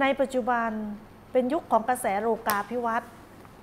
ในปัจจุบันเป็นยุคของกระแสโลกาภิวัตน์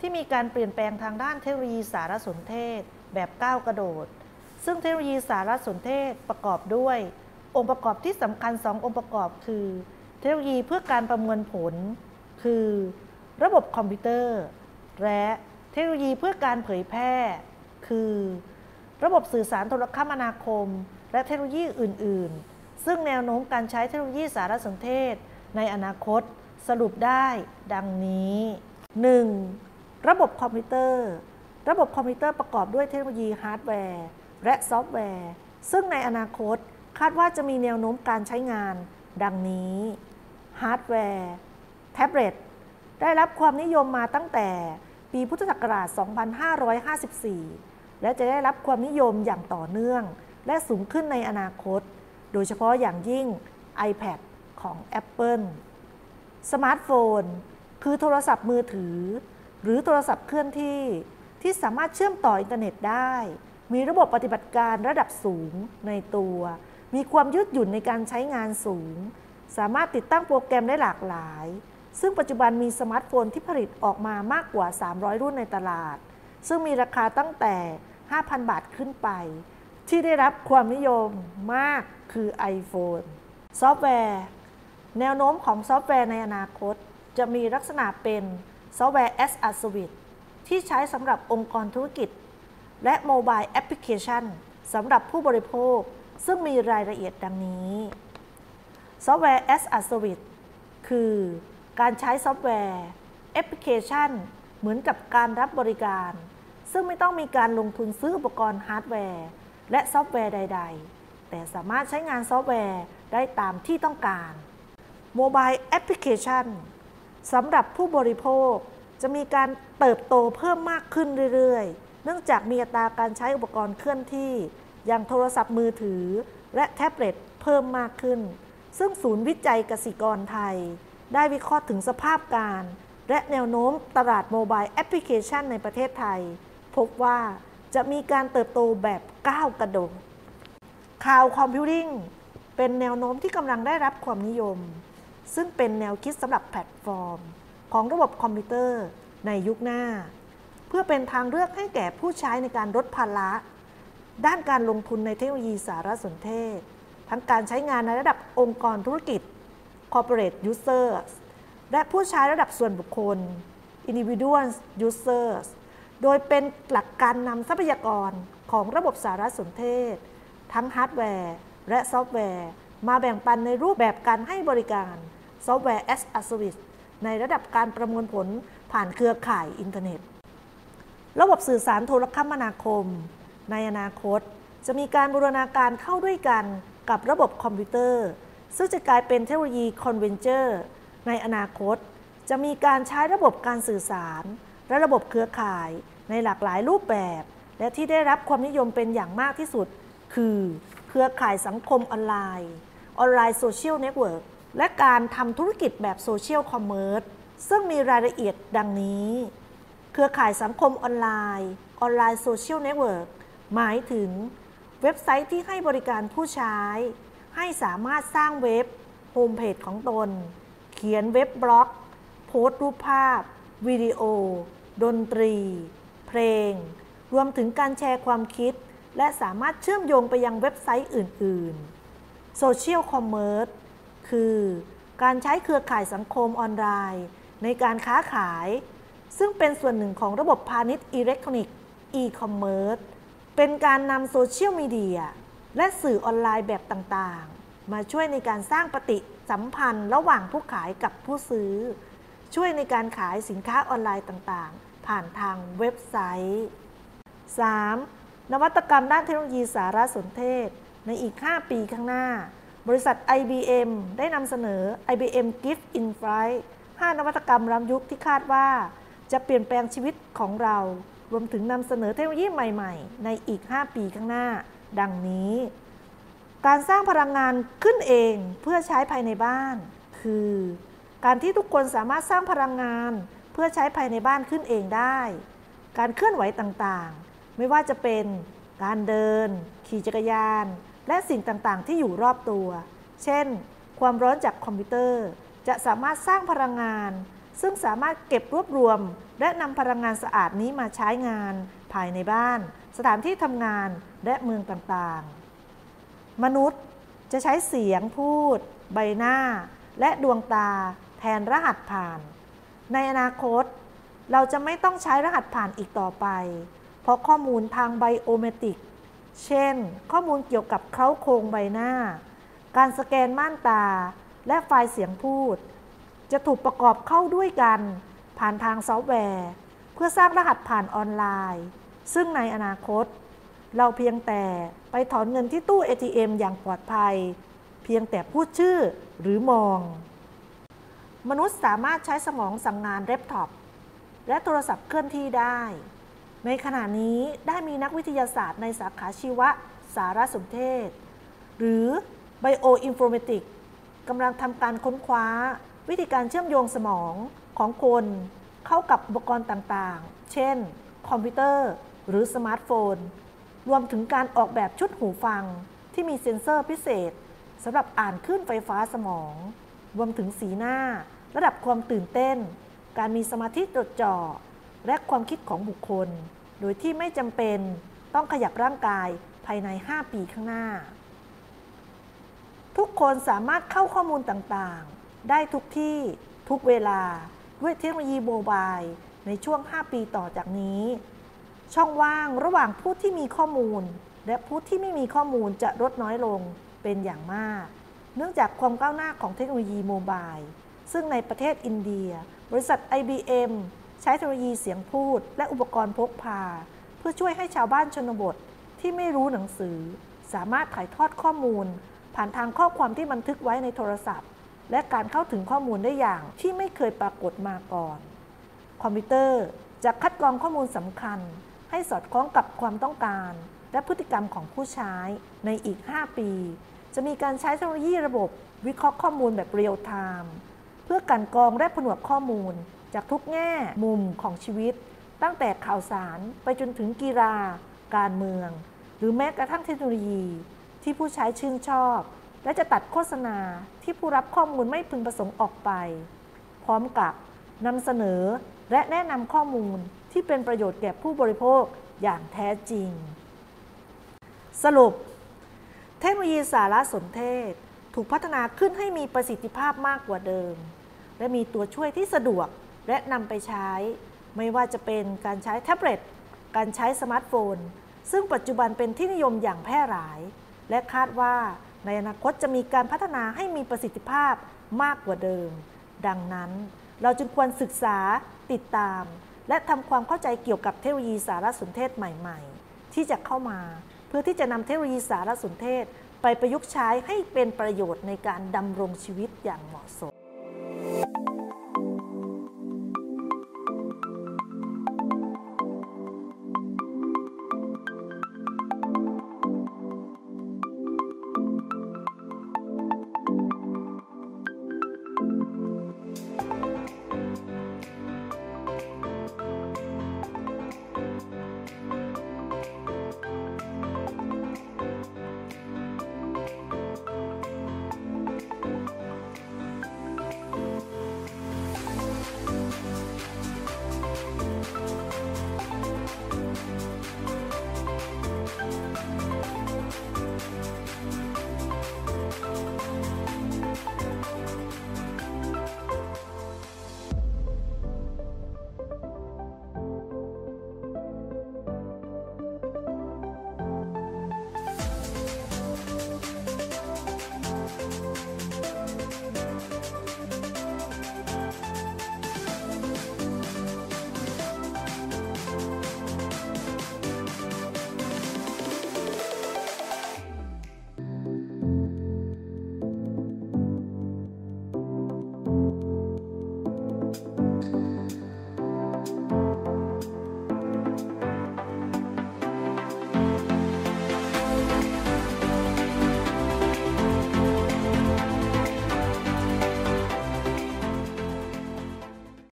ที่มีการเปลี่ยนแปลงทางด้านเทคโนโลยีสารสนเทศ แบบก้าวกระโดด ซึ่งเทคโนโลยีสารสนเทศประกอบด้วย องค์ประกอบที่สำคัญ 2 องค์ประกอบคือ เทคโนโลยีเพื่อการประมวลผล คือ ระบบคอมพิวเตอร์ และเทคโนโลยีเพื่อการเผยแพร่ คือ ระบบสื่อสารโทรคมนาคม และเทคโนโลยีอื่น ๆ ซึ่งแนวโน้มการใช้เทคโนโลยีสารสนเทศ ในอนาคตสรุปได้ดังนี้ 1. ระบบคอมพิวเตอร์ ระบบคอมพิวเตอร์ประกอบด้วยเทคโนโลยีฮาร์ดแวร์ และซอฟต์แวร์ ซึ่งในอนาคตคาดว่าจะมีแนวโน้มการใช้งาน ดังนี้ฮาร์ดแวร์ แท็บเล็ต ได้รับความนิยมมาตั้งแต่ปีพุทธศักราช 2554 และจะได้รับความนิยมอย่างต่อเนื่อง และสูงขึ้นในอนาคต โดยเฉพาะอย่างยิ่ง iPad ของ Apple สมาร์ทโฟน คือโทรศัพท์มือถือ หรือโทรศัพท์เคลื่อนที่ ที่สามารถเชื่อมต่ออินเทอร์เน็ตได้ มีระบบปฏิบัติการระดับสูงในตัว มีความยืดหยุ่นในการใช้งานสูง สามารถติดตั้งโปรแกรมได้หลากหลาย ซึ่งปัจจุบันมีสมาร์ทโฟนที่ผลิตออกมามากกว่า 300 รุ่นในตลาด ซึ่งมีราคาตั้งแต่ 5,000 บาทขึ้นไป ที่ได้รับความนิยมมากคือ iPhone ซอฟต์แวร์ แนวโน้มของซอฟต์แวร์ในอนาคต จะมีลักษณะเป็นซอฟต์แวร์ as a service ที่ใช้สำหรับองค์กรธุรกิจ และโมบายแอปพลิเคชันสำหรับผู้บริโภค ซึ่งมีรายละเอียดดังนี้ซอฟต์แวร์ as a service คือการใช้ซอฟต์แวร์แอปพลิเคชัน เหมือนกับการรับบริการ ซึ่งไม่ต้องมีการลงทุนซื้ออุปกรณ์ฮาร์ดแวร์ และซอฟต์แวร์ใด ๆ แต่สามารถใช้งานซอฟต์แวร์ได้ตามที่ต้องการ โมบายแอปพลิเคชันสำหรับผู้บริโภคจะมีการเติบโตเพิ่มมากขึ้นเรื่อยๆ เนื่องจากมีอัตราการใช้อุปกรณ์เคลื่อนที่ อย่างโทรศัพท์มือถือ และแท็บเล็ตเพิ่มมากขึ้น ซึ่งศูนย์วิจัยกสิกรไทย ได้วิเคราะห์ถึงสภาพการ และแนวโน้มตลาดโมบายแอปพลิเคชันในประเทศไทย พบว่าจะมีการเติบโตแบบก้าวกระโดดข่าวคอมพิวติ้งเป็นแนวโน้มที่กำลังได้รับความนิยม ซึ่งเป็นแนวคิดสำหรับแพลตฟอร์ม ของระบบคอมพิวเตอร์ในยุคหน้า เพื่อเป็นทางเลือกให้แก่ผู้ใช้ในการลดภาระด้านการลงทุนในเทคโนโลยีสารสนเทศ ทั้งการใช้งานในระดับองค์กรธุรกิจ corporate users และผู้ใช้ระดับส่วนบุคคล individual users โดยเป็นหลักการนำทรัพยากรของระบบสารสนเทศ ทั้งฮาร์ดแวร์ และซอฟต์แวร์ มาแบ่งปันในรูปแบบการให้บริการ ซอฟต์แวร์ as a service ในระดับการประมวลผลผ่านเครือข่ายอินเทอร์เน็ต ระบบสื่อสารโทรคมนาคม ในอนาคต จะมีการบูรณาการเข้าด้วยกันกับระบบคอมพิวเตอร์ ซึ่งจะกลายเป็นเทคโนโลยีคอนเวนเจอร์ในอนาคต จะมีการใช้ระบบการสื่อสาร และระบบเครือข่ายในหลากหลายรูปแบบ และที่ได้รับความนิยมเป็นอย่างมากที่สุด คือ เครือข่ายสังคมออนไลน์ ออนไลน์โซเชียลเน็ตเวิร์ก และการทำธุรกิจแบบโซเชียลคอมเมอร์สซึ่งมีรายละเอียดดังนี้ เครือข่ายสังคมออนไลน์ออนไลน์โซเชียลเน็ตเวิร์กหมายถึงเว็บไซต์ที่ให้บริการผู้ใช้ ให้สามารถสร้างเว็บโฮมเพจของตน เขียนเว็บบล็อก โพสต์รูปภาพ วิดีโอ ดนตรี เพลง รวมถึงการแชร์ความคิด และสามารถเชื่อมโยงไปยังเว็บไซต์อื่น ๆ โซเชียลคอมเมอร์ส คือ การใช้เครือข่ายสังคมออนไลน์ ในการค้าขาย ซึ่งเป็นส่วนหนึ่งของระบบพาณิชย์อิเล็กทรอนิกส์อีคอมเมิร์ซเป็นการนำโซเชียลมีเดียและสื่อออนไลน์แบบต่างๆ มาช่วยในการสร้างปฏิสัมพันธ์ระหว่างผู้ขายกับผู้ซื้อ ช่วยในการขายสินค้าออนไลน์ต่างๆ ผ่านทางเว็บไซต์ 3. นวัตกรรมด้านเทคโนโลยีสารสนเทศ ในอีก 5 ปีข้างหน้า บริษัท IBM ได้นำเสนอ IBM Gift in Flight 5 นวัตกรรมล้ำยุคที่คาดว่า จะเปลี่ยนแปลงชีวิตของเรา รวมถึงนำเสนอเทคโนโลยีใหม่ๆ ในอีก 5 ปีข้างหน้า ดังนี้ การสร้างพลังงานขึ้นเองเพื่อใช้ภายในบ้าน คือ การที่ทุกคนสามารถสร้างพลังงานเพื่อใช้ภายในบ้านขึ้นเองได้ การเคลื่อนไหวต่างๆ ไม่ว่าจะเป็นการเดิน ขี่จักรยาน และสิ่งต่างๆ ที่อยู่รอบตัว เช่น ความร้อนจากคอมพิวเตอร์ จะสามารถสร้างพลังงาน ซึ่งสามารถเก็บรวบรวม และนำพลังงานสะอาดนี้มาใช้งาน ภายในบ้าน สถานที่ทำงานและเมืองต่างๆ มนุษย์จะใช้เสียงพูด ใบหน้า และดวงตา แทนรหัสผ่าน ในอนาคต เราจะไม่ต้องใช้รหัสผ่านอีกต่อไป เพราะข้อมูลทางไบโอเมตริก เช่น ข้อมูลเกี่ยวกับเคราโครงใบหน้า การสแกนม่านตา และไฟล์เสียงพูด จะถูกประกอบเข้าด้วยกัน ผ่านทางซอฟต์แวร์ เพื่อสร้างรหัสผ่านออนไลน์ ซึ่งในอนาคต เราเพียงแต่ไปถอนเงินที่ตู้ ATM อย่างปลอดภัย เพียงแต่พูดชื่อหรือมอง มนุษย์สามารถใช้สมองสั่งงานเล็ปท็อปและโทรศัพท์เคลื่อนที่ได้ ในขณะนี้ได้มีนักวิทยาศาสตร์ในสาขาชีวะสารสนเทศ หรือ Bioinformatics กำลังทำการค้นคว้า วิธีการเชื่อมโยงสมองของคนเข้ากับอุปกรณ์ต่างๆ เช่น คอมพิวเตอร์ หรือสมาร์ทโฟน รวมถึงการออกแบบชุดหูฟังที่มีเซ็นเซอร์พิเศษสำหรับอ่านคลื่นไฟฟ้าสมอง รวมถึงสีหน้า ระดับความตื่นเต้น การมีสมาธิจดจ่อ และความคิดของบุคคล โดยที่ไม่จำเป็นต้องขยับร่างกายภายใน 5 ปีข้างหน้า ทุกคนสามารถเข้าข้อมูลต่างๆ ได้ทุกที่ทุกเวลาด้วยเทคโนโลยีโมบายในช่วง 5 ปีต่อจากนี้ ช่องว่างระหว่างผู้ที่มีข้อมูล และผู้ที่ไม่มีข้อมูลจะลดน้อยลงเป็นอย่างมาก เนื่องจากความก้าวหน้าของเทคโนโลยีโมบายซึ่งในประเทศอินเดีย บริษัท IBM ใช้เทคโนโลยีเสียงพูด และอุปกรณ์พกพา เพื่อช่วยให้ชาวบ้านชนบทที่ไม่รู้หนังสือ สามารถถ่ายทอดข้อมูล ผ่านทางข้อความที่บันทึกไว้ในโทรศัพท์ และการเข้าถึงข้อมูลได้อย่างที่ไม่เคยปรากฏมาก่อน คอมพิวเตอร์จะคัดกรองข้อมูลสำคัญ ให้สอดคล้องกับความต้องการ และพฤติกรรมของผู้ใช้ในอีก 5 ปี จะมีการใช้เทคโนโลยีระบบวิเคราะห์ข้อมูลแบบเรียลไทม์ เพื่อกันกรองและผนวกข้อมูล จากทุกแง่มุมของชีวิต ตั้งแต่ข่าวสารไปจนถึงกีฬา การเมือง หรือแม้กระทั่งเทคโนโลยี ที่ผู้ใช้ชื่นชอบ และจะตัดโฆษณาที่ผู้รับข้อมูลไม่พึงประสงค์ออกไป พร้อมกับนำเสนอและแนะนำข้อมูลที่เป็นประโยชน์แก่ผู้บริโภคอย่างแท้จริง สรุป เทคโนโลยีสารสนเทศ ถูกพัฒนาขึ้นให้มีประสิทธิภาพมากกว่าเดิม และมีตัวช่วยที่สะดวกและนำไปใช้ ไม่ว่าจะเป็นการใช้แท็บเล็ต การใช้สมาร์ทโฟน ซึ่งปัจจุบันเป็นที่นิยมอย่างแพร่หลาย และคาดว่าในอนาคตจะมีการพัฒนาให้มีประสิทธิภาพมากกว่าเดิม ดังนั้น เราจึงควรศึกษาติดตาม และทำความเข้าใจเกี่ยวกับเทคโนโลยีสารสนเทศใหม่ ๆ ที่จะเข้ามา เพื่อที่จะนำเทคโนโลยีสารสนเทศ ไปประยุกต์ใช้ให้เป็นประโยชน์ในการดำรงชีวิตอย่างเหมาะสม